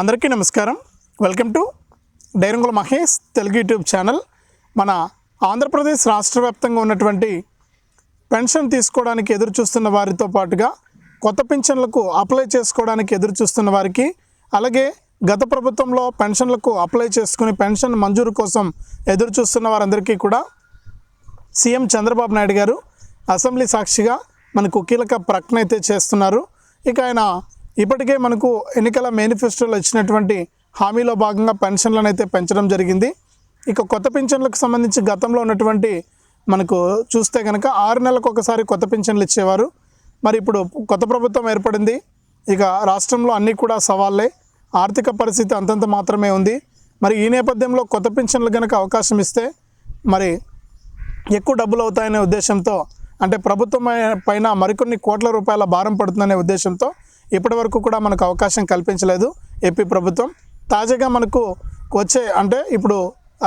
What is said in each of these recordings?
అందరికీ నమస్కారం. Welcome to Dairangula Mahesh Telugu YouTube channel. మన ఆంధ్రప్రదేశ్ రాష్ట్ర వ్యాప్తంగా ఉన్నటువంటి పెన్షన్ తీసుకోవడానికి ఎదురు చూస్తున్న వారితో పాటుగా కొత్త పెన్షన్లకు అప్లై చేసుకోవడానికి ఎదురు చూస్తున్న వారికి అలాగే గత ప్రభుత్వంలో పెన్షన్లకు అప్లై చేసుకుని పెన్షన్ మంజూరు కోసం ఎదురు చూస్తున్న వారందరికీ కూడా సీఎం చంద్రబాబు నాయుడు గారు అసెంబ్లీ సాక్షిగా మనకు కీలక ప్రకటన అయితే చేస్తున్నారు. ఇక ఆయన ఇప్పటికే మనకు ఎన్నికల మేనిఫెస్టోలో ఇచ్చినటువంటి హామీలో భాగంగా పెన్షన్లను అయితే పెంచడం జరిగింది. ఇక కొత్త పింఛన్లకు సంబంధించి గతంలో ఉన్నటువంటి మనకు చూస్తే కనుక ఆరు నెలలకు ఒకసారి కొత్త పింఛన్లు ఇచ్చేవారు. మరి ఇప్పుడు కొత్త ప్రభుత్వం ఏర్పడింది. ఇక రాష్ట్రంలో అన్నీ కూడా సవాళ్ళే. ఆర్థిక పరిస్థితి అంతంత మాత్రమే ఉంది. మరి ఈ నేపథ్యంలో కొత్త పింఛన్లు కనుక అవకాశం ఇస్తే మరి ఎక్కువ డబ్బులు అవుతాయనే ఉద్దేశంతో అంటే ప్రభుత్వం పైన మరికొన్ని కోట్ల రూపాయల భారం పడుతుందనే ఉద్దేశంతో ఇప్పటి వరకు కూడా మనకు అవకాశం కల్పించలేదు ఏపీ ప్రభుత్వం. తాజాగా మనకు వచ్చే అంటే ఇప్పుడు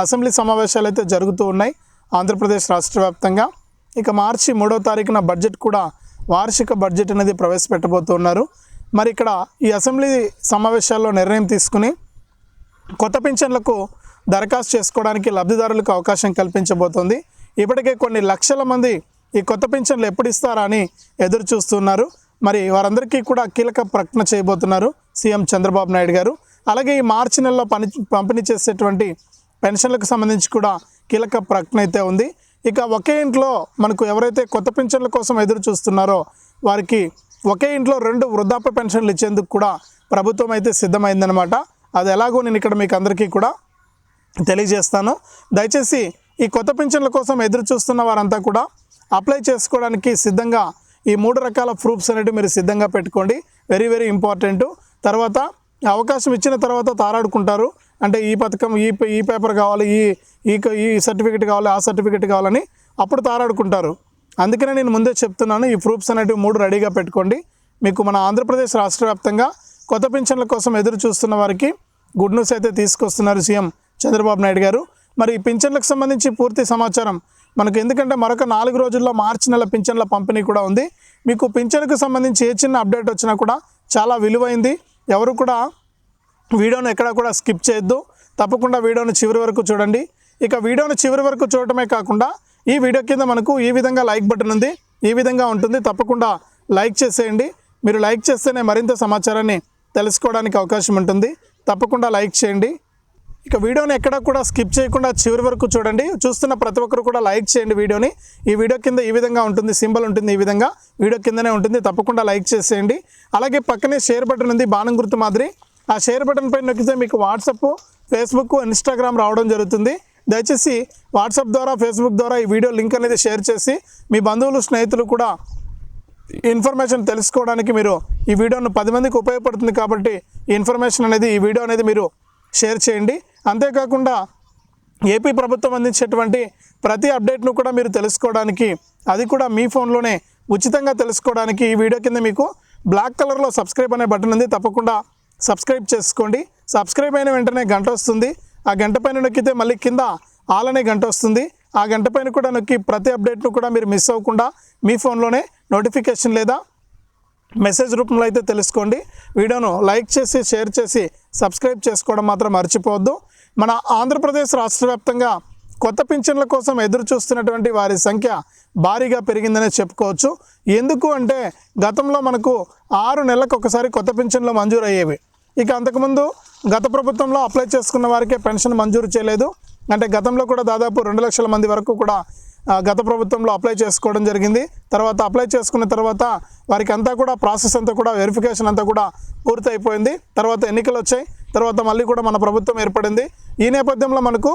అసెంబ్లీ సమావేశాలు అయితే జరుగుతూ ఉన్నాయి ఆంధ్రప్రదేశ్ రాష్ట్ర వ్యాప్తంగా. ఇక మార్చి మూడో తారీఖున బడ్జెట్ కూడా వార్షిక బడ్జెట్ అనేది ప్రవేశపెట్టబోతున్నారు. మరి ఇక్కడ ఈ అసెంబ్లీ సమావేశాల్లో నిర్ణయం తీసుకుని కొత్త పింఛన్లకు దరఖాస్తు చేసుకోవడానికి లబ్ధిదారులకు అవకాశం కల్పించబోతోంది. ఇప్పటికే కొన్ని లక్షల మంది ఈ కొత్త పింఛన్లు ఎప్పుడు ఇస్తారా అని ఎదురు చూస్తున్నారు మరి వారందరికీ కూడా కీలక ప్రకటన చేయబోతున్నారు సీఎం చంద్రబాబు నాయుడు గారు. అలాగే ఈ మార్చి నెలలో పని పంపిణీ చేసేటువంటి పెన్షన్లకు సంబంధించి కూడా కీలక ప్రకటన అయితే ఉంది. ఇక ఒకే ఇంట్లో మనకు ఎవరైతే కొత్త పెన్షన్ల కోసం ఎదురు చూస్తున్నారో వారికి ఒకే ఇంట్లో రెండు వృద్ధాప్య పెన్షన్లు ఇచ్చేందుకు కూడా ప్రభుత్వం అయితే సిద్ధమైందనమాట అది ఎలాగో నేను ఇక్కడ మీకు అందరికీ కూడా తెలియజేస్తాను. దయచేసి ఈ కొత్త పెన్షన్ల కోసం ఎదురు చూస్తున్న వారంతా కూడా అప్లై చేసుకోవడానికి సిద్ధంగా ఈ మూడు రకాల ప్రూఫ్స్ అనేవి మీరు సిద్ధంగా పెట్టుకోండి. వెరీ వెరీ ఇంపార్టెంట్ తర్వాత అవకాశం ఇచ్చిన తర్వాత తారాడుకుంటారు. అంటే ఈ పథకం ఈ ఈ పేపర్ కావాలి ఈ ఈ ఈ సర్టిఫికేట్ కావాలి ఆ సర్టిఫికేట్ కావాలని అప్పుడు తారాడుకుంటారు. అందుకనే నేను ముందే చెప్తున్నాను ఈ ప్రూఫ్స్ అనేటివి మూడు రెడీగా పెట్టుకోండి. మీకు మన ఆంధ్రప్రదేశ్ రాష్ట్ర వ్యాప్తంగా కొత్త పింఛన్ల కోసం ఎదురు చూస్తున్న వారికి గుడ్ న్యూస్ అయితే తీసుకొస్తున్నారు సీఎం చంద్రబాబు నాయుడు గారు. మరి ఈ పింఛన్లకు సంబంధించి పూర్తి సమాచారం మనకు ఎందుకంటే మరొక నాలుగు రోజుల్లో మార్చి నెల పింఛన్ల పంపిణీ కూడా ఉంది. మీకు పింఛన్కు సంబంధించి ఏ చిన్న అప్డేట్ వచ్చినా కూడా చాలా విలువైంది. ఎవరు కూడా వీడియోను ఎక్కడా కూడా స్కిప్ చేయొద్దు. తప్పకుండా వీడియోను చివరి వరకు చూడండి. ఇక వీడియోను చివరి వరకు చూడటమే కాకుండా ఈ వీడియో కింద మనకు ఈ విధంగా లైక్ బటన్ ఉంది. ఈ విధంగా ఉంటుంది. తప్పకుండా లైక్ చేసేయండి. మీరు లైక్ చేస్తేనే మరింత సమాచారాన్ని తెలుసుకోవడానికి అవకాశం ఉంటుంది. తప్పకుండా లైక్ చేయండి. ఇక వీడియోని ఎక్కడ కూడా స్కిప్ చేయకుండా చివరి వరకు చూడండి. చూస్తున్న ప్రతి ఒక్కరు కూడా లైక్ చేయండి వీడియోని. ఈ వీడియో కింద ఈ విధంగా ఉంటుంది సింబల్ ఉంటుంది ఈ విధంగా. వీడియో కిందనే ఉంటుంది తప్పకుండా లైక్ చేసేయండి. అలాగే పక్కనే షేర్ బటన్ ఉంది బాణం గుర్తు మాదిరి. ఆ షేర్ బటన్ పైన నొక్కితే మీకు వాట్సప్ ఫేస్బుక్ ఇన్స్టాగ్రామ్ రావడం జరుగుతుంది. దయచేసి వాట్సాప్ ద్వారా ఫేస్బుక్ ద్వారా ఈ వీడియో లింక్ అనేది షేర్ చేసి మీ బంధువులు స్నేహితులు కూడా ఇన్ఫర్మేషన్ తెలుసుకోవడానికి మీరు ఈ వీడియోను పది మందికి ఉపయోగపడుతుంది కాబట్టి ఈ ఇన్ఫర్మేషన్ అనేది ఈ వీడియో అనేది మీరు షేర్ చేయండి. అంతేకాకుండా ఏపీ ప్రభుత్వం అందించేటువంటి ప్రతి అప్డేట్ను కూడా మీరు తెలుసుకోవడానికి అది కూడా మీ ఫోన్లోనే ఉచితంగా తెలుసుకోవడానికి ఈ వీడియో కింద మీకు బ్లాక్ కలర్లో సబ్స్క్రైబ్ అనే బటన్ ఉంది. తప్పకుండా సబ్స్క్రైబ్ చేసుకోండి. సబ్స్క్రైబ్ అయిన వెంటనే గంట వస్తుంది. ఆ గంట పైన నొక్కితే మళ్ళీ కింద ఆల్ అనే గంట వస్తుంది. ఆ గంట పైన కూడా నొక్కి ప్రతి అప్డేట్ను కూడా మీరు మిస్ అవ్వకుండా మీ ఫోన్లోనే నోటిఫికేషన్ లేదా మెసేజ్ రూపంలో అయితే తెలుసుకోండి. వీడియోను లైక్ చేసి షేర్ చేసి సబ్స్క్రైబ్ చేసుకోవడం మాత్రం మర్చిపోవద్దు. మన ఆంధ్రప్రదేశ్ రాష్ట్ర వ్యాప్తంగా కొత్త పింఛన్ల కోసం ఎదురు చూస్తున్నటువంటి వారి సంఖ్య భారీగా పెరిగిందనే చెప్పుకోవచ్చు. ఎందుకు అంటే గతంలో మనకు ఆరు నెలలకు ఒకసారి కొత్త పింఛన్లు మంజూరు అయ్యేవి ఇక అంతకుముందు గత ప్రభుత్వంలో అప్లై చేసుకున్న వారికే పెన్షన్ మంజూరు చేయలేదు. అంటే గతంలో కూడా దాదాపు రెండు లక్షల మంది వరకు కూడా గత ప్రభుత్వంలో అప్లై చేసుకోవడం జరిగింది. తర్వాత అప్లై చేసుకున్న తర్వాత వారికి అంతా కూడా ప్రాసెస్ అంతా కూడా వెరిఫికేషన్ అంతా కూడా పూర్తయిపోయింది. తర్వాత ఎన్నికలు వచ్చాయి. తర్వాత మళ్ళీ కూడా మన ప్రభుత్వం ఏర్పడింది. ఈ నేపథ్యంలో మనకు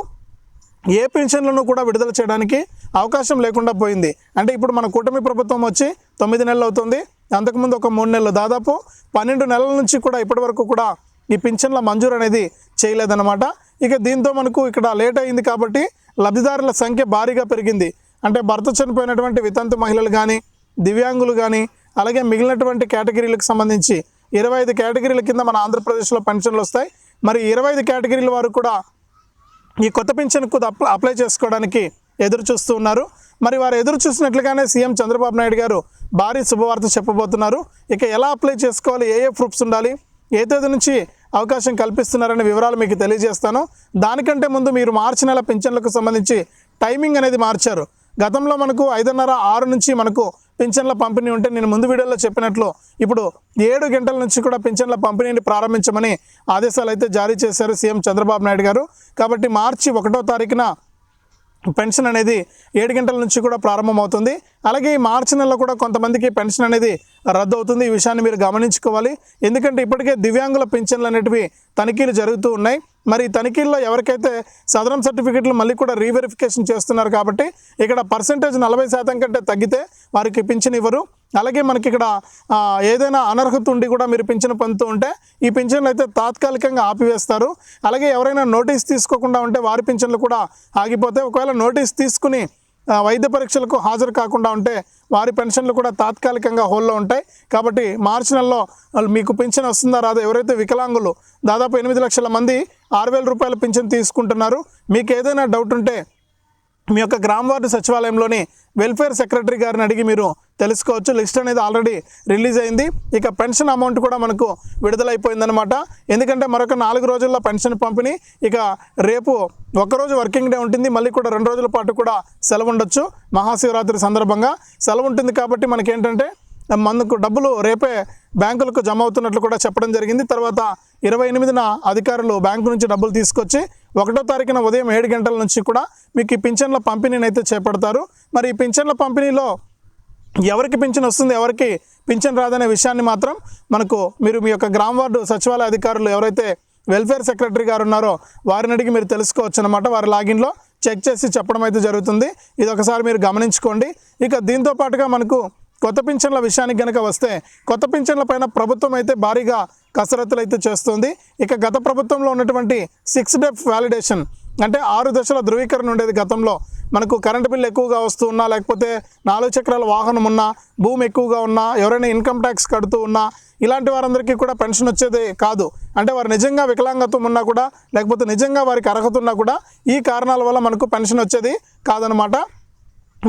ఏ పెన్షన్లను కూడా విడుదల చేయడానికి అవకాశం లేకుండా పోయింది. అంటే ఇప్పుడు మన కూటమి ప్రభుత్వం వచ్చి తొమ్మిది నెలలు అవుతుంది. అంతకుముందు ఒక మూడు నెలలు. దాదాపు పన్నెండు నెలల నుంచి కూడా ఇప్పటి వరకు కూడా ఈ పింఛన్ల మంజూరు అనేది చేయలేదన్నమాట. ఇక దీంతో మనకు ఇక్కడ లేట్ అయింది కాబట్టి లబ్ధిదారుల సంఖ్య భారీగా పెరిగింది. అంటే భర్త చనిపోయినటువంటి వితంతు మహిళలు కానీ దివ్యాంగులు కానీ అలాగే మిగిలినటువంటి కేటగిరీలకు సంబంధించి ఇరవై ఐదు కేటగిరీల కింద మన ఆంధ్రప్రదేశ్లో పెన్షన్లు వస్తాయి. మరి ఇరవై ఐదు కేటగిరీల వారు కూడా ఈ కొత్త పింఛన్కు అప్ల అప్లై చేసుకోవడానికి ఎదురు చూస్తూ ఉన్నారు. మరి వారు ఎదురు చూసినట్లుగానే సీఎం చంద్రబాబు నాయుడు గారు భారీ శుభవార్త చెప్పబోతున్నారు. ఇక ఎలా అప్లై చేసుకోవాలి? ఏ ఏ ప్రూఫ్స్ ఉండాలి? ఏ తేదీ నుంచి అవకాశం కల్పిస్తున్నారనే వివరాలు మీకు తెలియజేస్తాను. దానికంటే ముందు మీరు మార్చి నెల పింఛన్లకు సంబంధించి టైమింగ్ అనేది మార్చారు. గతంలో మనకు ఐదున్నర ఆరు నుంచి మనకు పింఛన్ల పంపిణీ ఉంటే నేను ముందు వీడియోలో చెప్పినట్లు ఇప్పుడు ఏడు గంటల నుంచి కూడా పింఛన్ల పంపిణీని ప్రారంభించమని ఆదేశాలు అయితే జారీ చేశారు సీఎం చంద్రబాబు నాయుడు గారు. కాబట్టి మార్చి ఒకటో తారీఖున పెన్షన్ అనేది ఏడు గంటల నుంచి కూడా ప్రారంభమవుతుంది. అలాగే ఈ మార్చి నెలలో కూడా కొంతమందికి పెన్షన్ అనేది రద్దు అవుతుంది ఈ విషయాన్ని మీరు గమనించుకోవాలి. ఎందుకంటే ఇప్పటికే దివ్యాంగుల పెన్షన్లు అనేటివి తనిఖీలు జరుగుతూ ఉన్నాయి. మరి తనిఖీల్లో ఎవరికైతే సదరం సర్టిఫికెట్లు మళ్ళీ కూడా రీవెరిఫికేషన్ చేస్తున్నారు కాబట్టి ఇక్కడ పర్సంటేజ్ నలభై శాతం కంటే తగ్గితే వారికి పింఛన్ ఇవ్వరు. అలాగే మనకి ఇక్కడ ఏదైనా అనర్హత ఉండి కూడా మీరు పింఛను పొందుతూ ఉంటే ఈ పింఛన్లు అయితే తాత్కాలికంగా ఆపివేస్తారు. అలాగే ఎవరైనా నోటీస్ తీసుకోకుండా ఉంటే వారి పింఛన్లు కూడా ఆగిపోతే ఒకవేళ నోటీస్ తీసుకుని వైద్య పరీక్షలకు హాజరు కాకుండా ఉంటే వారి పెన్షన్లు కూడా తాత్కాలికంగా హోల్లో ఉంటాయి. కాబట్టి మార్చి నెలలో మీకు పింఛన్ వస్తుందా రాదా? ఎవరైతే వికలాంగులు దాదాపు ఎనిమిది లక్షల మంది ఆరు వేల రూపాయల పింఛన్ తీసుకుంటున్నారు. మీకు ఏదైనా డౌట్ ఉంటే మీ యొక్క గ్రామ వార్డు సచివాలయంలోని వెల్ఫేర్ సెక్రటరీ గారిని అడిగి మీరు తెలుసుకోవచ్చు. లిస్ట్ అనేది ఆల్రెడీ రిలీజ్ అయింది. ఇక పెన్షన్ అమౌంట్ కూడా మనకు విడుదలైపోయిందనమాట ఎందుకంటే మరొక నాలుగు రోజుల్లో పెన్షన్ పంపిణీ. ఇక రేపు ఒక్కరోజు వర్కింగ్ డే ఉంటుంది. మళ్ళీ కూడా రెండు రోజుల పాటు కూడా సెలవు ఉండొచ్చు. మహాశివరాత్రి సందర్భంగా సెలవు ఉంటుంది కాబట్టి మనకేంటంటే మనకు డబ్బులు రేపే బ్యాంకులకు జమ అవుతున్నట్లు కూడా చెప్పడం జరిగింది. తర్వాత ఇరవై ఎనిమిదిన అధికారులు బ్యాంకు నుంచి డబ్బులు తీసుకొచ్చి ఒకటో తారీఖున ఉదయం ఏడు గంటల నుంచి కూడా మీకు ఈ పింఛన్ల పంపిణీని అయితే చేపడతారు. మరి ఈ పింఛన్ల పంపిణీలో ఎవరికి పింఛన్ వస్తుంది ఎవరికి పింఛన్ రాదనే విషయాన్ని మాత్రం మనకు మీరు మీ యొక్క గ్రామ వార్డు సచివాలయ అధికారులు ఎవరైతే వెల్ఫేర్ సెక్రటరీ గారు ఉన్నారో వారిని అడిగి మీరు తెలుసుకోవచ్చు అనమాట వారి లాగిన్లో చెక్ చేసి చెప్పడం అయితే జరుగుతుంది. ఇది ఒకసారి మీరు గమనించుకోండి. ఇక దీంతో పాటుగా మనకు కొత్త పింఛన్ల విషయానికి కనుక వస్తే కొత్త పింఛన్ల పైన ప్రభుత్వం అయితే భారీగా కసరత్తులు అయితే చేస్తుంది. ఇక గత ప్రభుత్వంలో ఉన్నటువంటి సిక్స్ డెప్ వ్యాలిడేషన్ అంటే ఆరు దశల ధృవీకరణ ఉండేది గతంలో. మనకు కరెంటు బిల్లు ఎక్కువగా వస్తూ ఉన్నా లేకపోతే నాలుగు చక్రాల వాహనం ఉన్నా భూమి ఎక్కువగా ఉన్నా ఎవరైనా ఇన్కమ్ ట్యాక్స్ కడుతూ ఉన్నా ఇలాంటి వారందరికీ కూడా పెన్షన్ వచ్చేది కాదు. అంటే వారు నిజంగా వికలాంగత్వం ఉన్నా కూడా లేకపోతే నిజంగా వారికి అర్హత ఉన్నా కూడా ఈ కారణాల వల్ల మనకు పెన్షన్ వచ్చేది కాదనమాట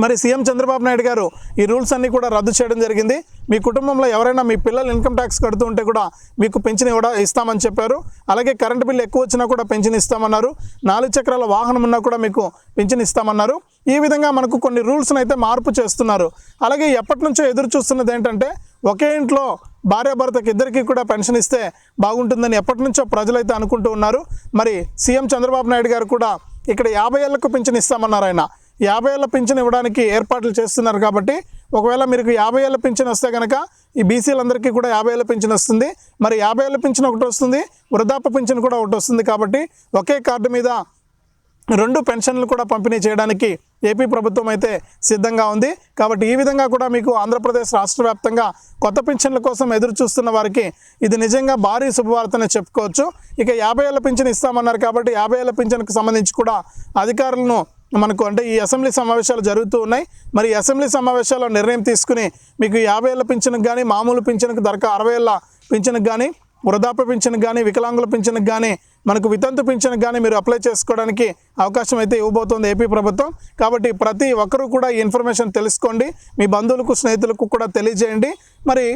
మరి సీఎం చంద్రబాబు నాయుడు గారు ఈ రూల్స్ అన్నీ కూడా రద్దు చేయడం జరిగింది. మీ కుటుంబంలో ఎవరైనా మీ పిల్లలు ఇన్కమ్ ట్యాక్స్ కడుతూ ఉంటే కూడా మీకు పెన్షన్ ఇవ్వడం ఇస్తామని చెప్పారు. అలాగే కరెంటు బిల్లు ఎక్కువ వచ్చినా కూడా పెన్షన్ ఇస్తామన్నారు. నాలుగు చక్రాల వాహనం ఉన్నా కూడా మీకు పెన్షన్ ఇస్తామన్నారు. ఈ విధంగా మనకు కొన్ని రూల్స్ని అయితే మార్పు చేస్తున్నారు. అలాగే ఎప్పటి నుంచో ఎదురు చూస్తున్నది ఏంటంటే ఒకే ఇంట్లో భార్యాభర్తకి ఇద్దరికి కూడా పెన్షన్ ఇస్తే బాగుంటుందని ఎప్పటి నుంచో ప్రజలైతే అనుకుంటూ ఉన్నారు. మరి సీఎం చంద్రబాబు నాయుడు గారు కూడా ఇక్కడ యాభై ఏళ్ళకు పెన్షన్ ఇస్తామన్నారు ఆయన. యాభై ఏళ్ళ పింఛన్ ఇవ్వడానికి ఏర్పాట్లు చేస్తున్నారు కాబట్టి ఒకవేళ మీకు యాభై ఏళ్ళ పింఛన్ వస్తే కనుక ఈ బీసీలందరికీ కూడా యాభై ఏళ్ళ పింఛన్ వస్తుంది. మరి యాభై ఏళ్ళ పింఛన్ ఒకటి వస్తుంది వృద్ధాప్య పింఛన్ కూడా ఒకటి వస్తుంది కాబట్టి ఒకే కార్డు మీద రెండు పెన్షన్లు కూడా పంపిణీ చేయడానికి ఏపీ ప్రభుత్వం అయితే సిద్ధంగా ఉంది. కాబట్టి ఈ విధంగా కూడా మీకు ఆంధ్రప్రదేశ్ రాష్ట్ర వ్యాప్తంగా కొత్త పింఛన్ల కోసం ఎదురు చూస్తున్న వారికి ఇది నిజంగా భారీ శుభవార్తనే చెప్పుకోవచ్చు. ఇక యాభై ఏళ్ళ పింఛన్ ఇస్తామన్నారు కాబట్టి యాభై ఏళ్ళ పింఛన్కు సంబంధించి కూడా అధికారులను మనకు అంటే ఈ అసెంబ్లీ సమావేశాలు జరుగుతూ ఉన్నాయి. మరి అసెంబ్లీ సమావేశాల్లో నిర్ణయం తీసుకుని మీకు యాభై ఏళ్ళ పింఛన్కి కానీ మామూలు పింఛన్కి దరక అరవై ఏళ్ళ పింఛన్కి కానీ వృద్ధాప్య పింఛన్కి కానీ వికలాంగుల పింఛన్కి కానీ మనకు వితంతు పింఛన్కి కానీ మీరు అప్లై చేసుకోవడానికి అవకాశం అయితే ఇవ్వబోతోంది ఏపీ ప్రభుత్వం. కాబట్టి ప్రతి ఒక్కరూ కూడా ఈ ఇన్ఫర్మేషన్ తెలుసుకోండి. మీ బంధువులకు స్నేహితులకు కూడా తెలియజేయండి. మరి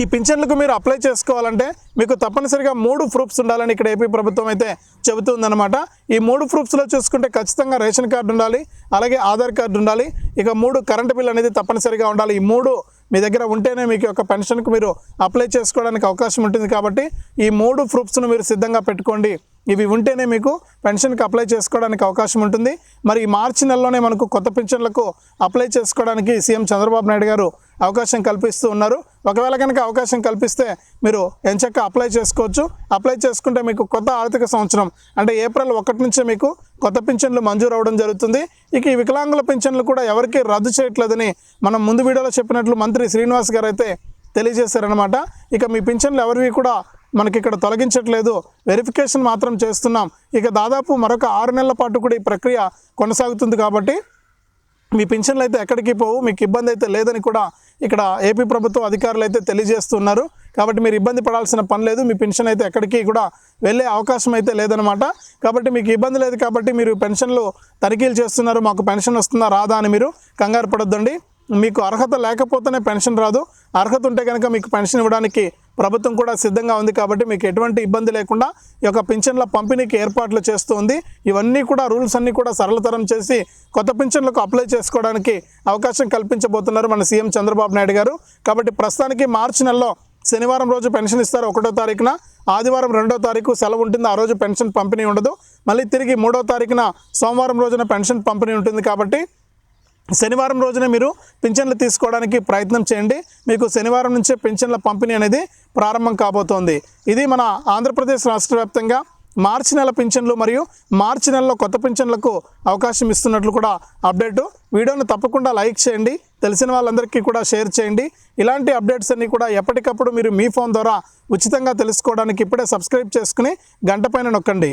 ఈ పింఛన్లకు మీరు అప్లై చేసుకోవాలంటే మీకు తప్పనిసరిగా మూడు ప్రూఫ్స్ ఉండాలని ఇక్కడ ఏపీ ప్రభుత్వం అయితే చెబుతుందన్నమాట. ఈ మూడు ప్రూఫ్స్లో చూసుకుంటే ఖచ్చితంగా రేషన్ కార్డు ఉండాలి అలాగే ఆధార్ కార్డు ఉండాలి ఇక మూడు కరెంటు బిల్ అనేది తప్పనిసరిగా ఉండాలి. ఈ మూడు మీ దగ్గర ఉంటేనే మీకు యొక్క పెన్షన్కు మీరు అప్లై చేసుకోవడానికి అవకాశం ఉంటుంది కాబట్టి ఈ మూడు ప్రూఫ్స్ను మీరు సిద్ధంగా పెట్టుకోండి. ఇవి ఉంటేనే మీకు పెన్షన్కి అప్లై చేసుకోవడానికి అవకాశం ఉంటుంది. మరి ఈ మార్చి నెలలోనే మనకు కొత్త పెన్షన్లకు అప్లై చేసుకోవడానికి సీఎం చంద్రబాబు నాయుడు గారు అవకాశం కల్పిస్తూ ఉన్నారు. ఒకవేళ కనుక అవకాశం కల్పిస్తే మీరు ఎంచక్క అప్లై చేసుకోవచ్చు. అప్లై చేసుకుంటే మీకు కొత్త ఆర్థిక సంవత్సరం అంటే ఏప్రిల్ ఒకటి నుంచే మీకు కొత్త పింఛన్లు మంజూరు అవ్వడం జరుగుతుంది. ఇక ఈ వికలాంగుల పింఛన్లు కూడా ఎవరికి రద్దు చేయట్లేదని మనం ముందు వీడియోలో చెప్పినట్లు మంత్రి శ్రీనివాస్ గారు అయితే తెలియజేశారనమాట ఇక మీ పింఛన్లు ఎవరివి కూడా మనకి ఇక్కడ తొలగించట్లేదు. వెరిఫికేషన్ మాత్రం చేస్తున్నాం. ఇక దాదాపు మరొక ఆరు నెలల పాటు కూడా ఈ ప్రక్రియ కొనసాగుతుంది కాబట్టి మీ పింఛన్లు అయితే ఎక్కడికి పోవు మీకు ఇబ్బంది అయితే లేదని కూడా ఇక్కడ ఏపీ ప్రభుత్వ అధికారులు అయితే తెలియజేస్తున్నారు. కాబట్టి మీరు ఇబ్బంది పడాల్సిన పని లేదు మీ పెన్షన్ అయితే ఎక్కడికి కూడా వెళ్ళే అవకాశం అయితే లేదనమాట కాబట్టి మీకు ఇబ్బంది లేదు కాబట్టి మీరు పెన్షన్లు తనిఖీలు చేస్తున్నారు మాకు పెన్షన్ వస్తుందా రాదా అని మీరు కంగారు పడొద్దండి. మీకు అర్హత లేకపోతేనే పెన్షన్ రాదు. అర్హత ఉంటే కనుక మీకు పెన్షన్ ఇవ్వడానికి ప్రభుత్వం కూడా సిద్ధంగా ఉంది కాబట్టి మీకు ఎటువంటి ఇబ్బంది లేకుండా ఈ యొక్క పింఛన్ల పంపిణీకి ఏర్పాట్లు చేస్తుంది. ఇవన్నీ కూడా రూల్స్ అన్నీ కూడా సరళతరం చేసి కొత్త పింఛన్లకు అప్లై చేసుకోవడానికి అవకాశం కల్పించబోతున్నారు మన సీఎం చంద్రబాబు నాయుడు గారు. కాబట్టి ప్రస్తుతానికి మార్చి నెలలో శనివారం రోజు పెన్షన్ ఇస్తారు ఒకటో తారీఖున. ఆదివారం రెండో తారీఖు సెలవు ఉంటుంది. ఆ రోజు పెన్షన్ పంపిణీ ఉండదు. మళ్ళీ తిరిగి మూడో తారీఖున సోమవారం రోజున పెన్షన్ పంపిణీ ఉంటుంది కాబట్టి శనివారం రోజున మీరు పింఛన్లు తీసుకోవడానికి ప్రయత్నం చేయండి. మీకు శనివారం నుంచే పింఛన్ల పంపిణీ అనేది ప్రారంభం కాబోతోంది. ఇది మన ఆంధ్రప్రదేశ్ రాష్ట్ర వ్యాప్తంగా మార్చి నెల పింఛన్లు మరియు మార్చి నెలలో కొత్త పింఛన్లకు అవకాశం ఇస్తున్నట్లు కూడా అప్డేటు. వీడియోను తప్పకుండా లైక్ చేయండి. తెలిసిన వాళ్ళందరికీ కూడా షేర్ చేయండి. ఇలాంటి అప్డేట్స్ అన్నీ కూడా ఎప్పటికప్పుడు మీరు మీ ఫోన్ ద్వారా ఉచితంగా తెలుసుకోవడానికి ఇప్పుడే సబ్స్క్రైబ్ చేసుకుని గంట పైన నొక్కండి.